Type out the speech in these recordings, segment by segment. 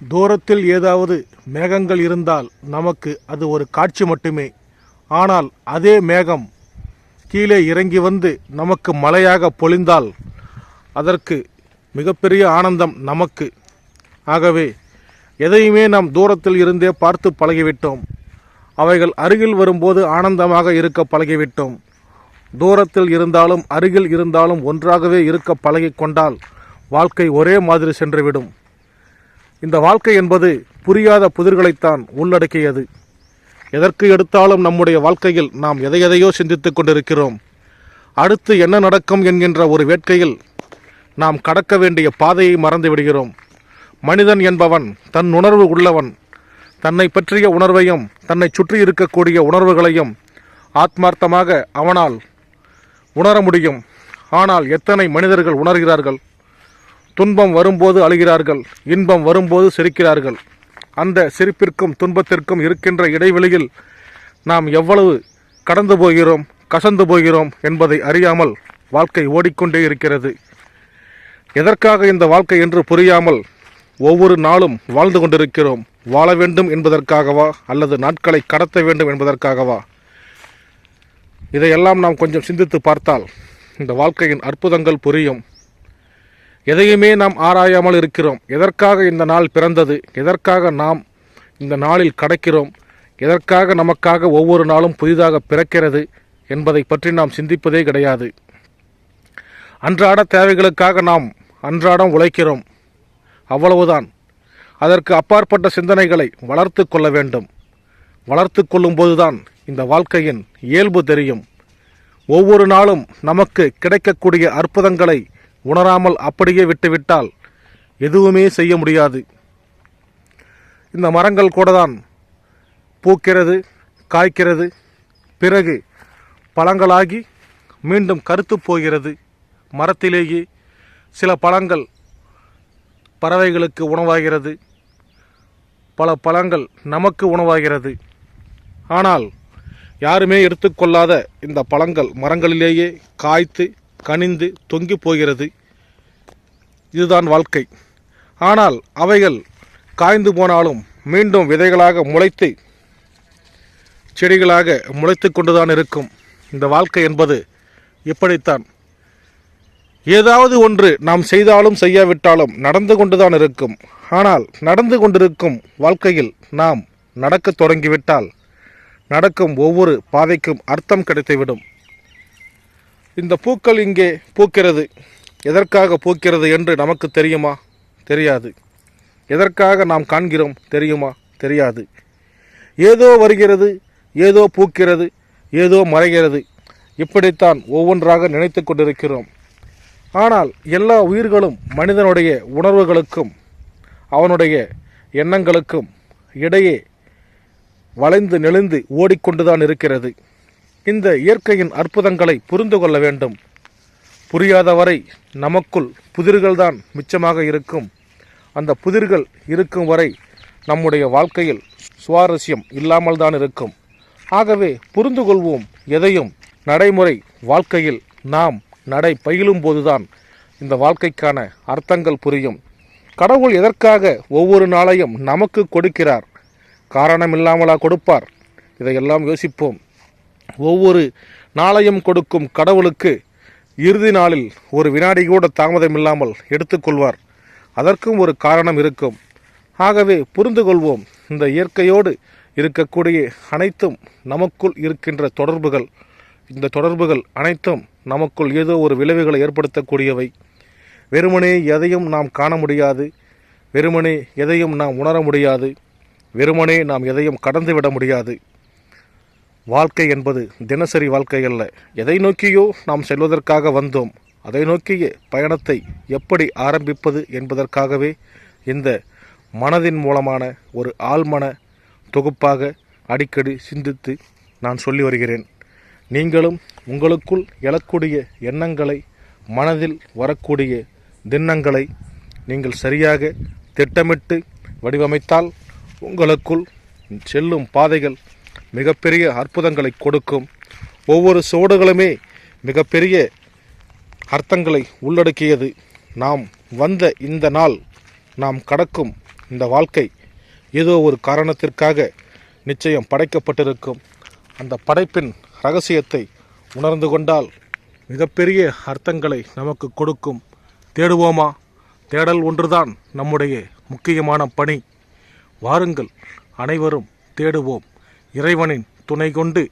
தூரத்தில் ஏதாவது மேகங்கள் இருந்தால் நமக்கு அது ஒரு காட்சி மட்டுமே. ஆனால் அதே மேகம் கீழே இறங்கி வந்து நமக்கு மழையாக பொழிந்தால் அதற்கு மிகப்பெரிய ஆனந்தம் நமக்கு. ஆகவே எதையுமே நாம் தூரத்தில் இருந்தே பார்த்து பழகிவிட்டோம். அவைகள் அருகில் வரும்போது ஆனந்தமாக இருக்க பழகிவிட்டோம். தூரத்தில் இருந்தாலும் அருகில் இருந்தாலும் ஒன்றாகவே இருக்க பழகி கொண்டால் வாழ்க்கை ஒரே மாதிரி சென்றுவிடும். இந்த வாழ்க்கை என்பது புரியாத புதிர்களைத்தான் உள்ளடக்கியது. எதற்கு எடுத்தாலும் நம்முடைய வாழ்க்கையில் நாம் எதை எதையோ சிந்தித்துக் கொண்டிருக்கிறோம். அடுத்து என்ன நடக்கும் என்கின்ற ஒரு வேட்கையில் நாம் கடக்க வேண்டிய பாதையை மறந்து விடுகிறோம். மனிதன் என்பவன் தன் உணர்வு உள்ளவன் தன்னை பற்றிய உணர்வையும் தன்னை சுற்றி இருக்கக்கூடிய உணர்வுகளையும் ஆத்மார்த்தமாக அவனால் உணர முடியும். ஆனால் எத்தனை மனிதர்கள் உணர்கிறார்கள்? துன்பம் வரும்போது அழுகிறார்கள் இன்பம் வரும்போது சிரிக்கிறார்கள். அந்த சிரிப்பிற்கும் துன்பத்திற்கும் இருக்கின்ற இடைவெளியில் நாம் எவ்வளவு கடந்து போகிறோம் கசந்து போகிறோம் என்பதை அறியாமல் வாழ்க்கை ஓடிக்கொண்டே இருக்கிறது. எதற்காக இந்த வாழ்க்கை என்று புரியாமல் ஒவ்வொரு நாளும் வாழ்ந்து கொண்டிருக்கிறோம். வாழ வேண்டும் என்பதற்காகவா அல்லது நாட்களை கடத்த வேண்டும் என்பதற்காகவா? இதையெல்லாம் நாம் கொஞ்சம் சிந்தித்து பார்த்தால் இந்த வாழ்க்கையின் அற்புதங்கள் புரியும். எதையுமே நாம் ஆராயாமல் இருக்கிறோம். எதற்காக இந்த நாள் பிறந்தது? எதற்காக நாம் இந்த நாளில் கடக்கிறோம்? எதற்காக நமக்காக ஒவ்வொரு நாளும் புதிதாக பிறக்கிறது என்பதை பற்றி நாம் சிந்திப்பதே கிடையாது. அன்றாட தேவைகளுக்காக நாம் அன்றாடம் உழைக்கிறோம். அவ்வளவுதான். அதற்கு அப்பாற்பட்ட சிந்தனைகளை வளர்த்து கொள்ள வேண்டும். வளர்த்து கொள்ளும்போதுதான் இந்த வாழ்க்கையின் இயல்பு தெரியும். ஒவ்வொரு நாளும் நமக்கு கிடைக்கக்கூடிய அற்புதங்களை உணராமல் அப்படியே விட்டுவிட்டால் எதுவுமே செய்ய முடியாது. இந்த மரங்கள் கூட தான் பூக்கிறது காய்க்கிறது. பிறகு பழங்களாகி மீண்டும் கருத்து போகிறது. மரத்திலேயே சில பழங்கள் பறவைகளுக்கு உணவாகிறது. பல பழங்கள் நமக்கு உணவாகிறது. ஆனால் யாருமே எடுத்துக்கொள்ளாத இந்த பழங்கள் மரங்களிலேயே காய்த்து கனிந்து தொங்கி போகிறது. இதுதான் வாழ்க்கை. ஆனால் அவைகள் காய்ந்து போனாலும் மீண்டும் விதைகளாக முளைத்து செடிகளாக முளைத்து கொண்டுதான் இருக்கும். இந்த வாழ்க்கை என்பது இப்படித்தான். ஏதாவது ஒன்று நாம் செய்தாலும் செய்யாவிட்டாலும் நடந்து கொண்டுதான் இருக்கும். ஆனால் நடந்து கொண்டிருக்கும் வாழ்க்கையில் நாம் நடக்கத் தொடங்கிவிட்டால் நடக்கும் ஒவ்வொரு பாதைக்கும் அர்த்தம் கிடைத்துவிடும். இந்த பூக்கள் இங்கே பூக்கிறது. எதற்காக பூக்கிறது என்று நமக்கு தெரியுமா? தெரியாது. எதற்காக நாம் காண்கிறோம் தெரியுமா? தெரியாது. ஏதோ வருகிறது ஏதோ பூக்கிறது ஏதோ மறைகிறது. இப்படித்தான் ஒவ்வொன்றாக நினைத்து கொண்டிருக்கிறோம். ஆனால் எல்லா உயிர்களும் மனிதனுடைய உணர்வுகளுக்கும் அவனுடைய எண்ணங்களுக்கும் இடையே வளைந்து நெளிந்து ஓடிக்கொண்டுதான் இருக்கிறது. இந்த இயற்கையின் அற்புதங்களை புரிந்து கொள்ள வேண்டும். புரியாதவரை நமக்குள் புதிர்கள்தான் மிச்சமாக இருக்கும். அந்த புதிர்கள் இருக்கும் வரை நம்முடைய வாழ்க்கையில் சுவாரஸ்யம் இல்லாமல் தான் இருக்கும். ஆகவே புரிந்து கொள்வோம் எதையும். நடைமுறை வாழ்க்கையில் நாம் நடை பயிலும் போதுதான் இந்த வாழ்க்கைக்கான அர்த்தங்கள் புரியும். கடவுள் எதற்காக ஒவ்வொரு நாளையும் நமக்கு கொடுக்கிறார்? காரணம் இல்லாமலா கொடுப்பார்? இதையெல்லாம் யோசிப்போம். ஒவ்வொரு நாளையும் கொடுக்கும் கடவுளுக்கு இறுதி நாளில் ஒரு வினாடி கூட தாமதமில்லாமல் எடுத்துக்கொள்வார். அதற்கும் ஒரு காரணம் இருக்கும். ஆகவே புரிந்து கொள்வோம் இந்த இயற்கையோடு இருக்கக்கூடிய அனைத்தும் நமக்குள் இருக்கின்ற தொடர்புகள். இந்த தொடர்புகள் அனைத்தும் நமக்குள் ஏதோ ஒரு விளைவுகளை ஏற்படுத்தக்கூடியவை. வெறுமனே எதையும் நாம் காண முடியாது. வெறுமனே எதையும் நாம் உணர முடியாது. வெறுமனே நாம் எதையும் கடந்து விட முடியாது. வாழ்க்கை என்பது தினசரி வாழ்க்கை அல்ல. எதை நோக்கியோ நாம் செல்வதற்காக வந்தோம். அதை நோக்கிய பயணத்தை எப்படி ஆரம்பிப்பது என்பதற்காகவே இந்த மனதின் மூலமான ஒரு ஆழ்மன தொகுப்பாக அடிக்கடி சிந்தித்து நான் சொல்லி வருகிறேன். நீங்களும் உங்களுக்குள் எழக்கூடிய எண்ணங்களை மனதில் வரக்கூடிய திண்ணங்களை நீங்கள் சரியாக திட்டமிட்டு வடிவமைத்தால் உங்களுக்குள் செல்லும் பாதைகள் மிகப்பெரிய அற்புதங்களை கொடுக்கும். ஒவ்வொரு சுவடுகளுமே மிகப்பெரிய அர்த்தங்களை உள்ளடக்கியது. நாம் வந்த இந்த நாள் நாம் கடக்கும் இந்த வாழ்க்கை ஏதோ ஒரு காரணத்திற்காக நிச்சயம் படைக்கப்பட்டிருக்கும். அந்த படைப்பின் ரகசியத்தை உணர்ந்து கொண்டால் மிகப்பெரிய அர்த்தங்களை நமக்கு கொடுக்கும். தேடுவோமா? தேடல் ஒன்றுதான் நம்முடைய முக்கியமான பணி. வாருங்கள் அனைவரும் தேடுவோம். இறைவனின் துணை கொண்டு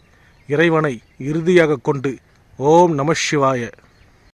இறைவனை இறுதியாக கொண்டு ஓம் நம சிவாய.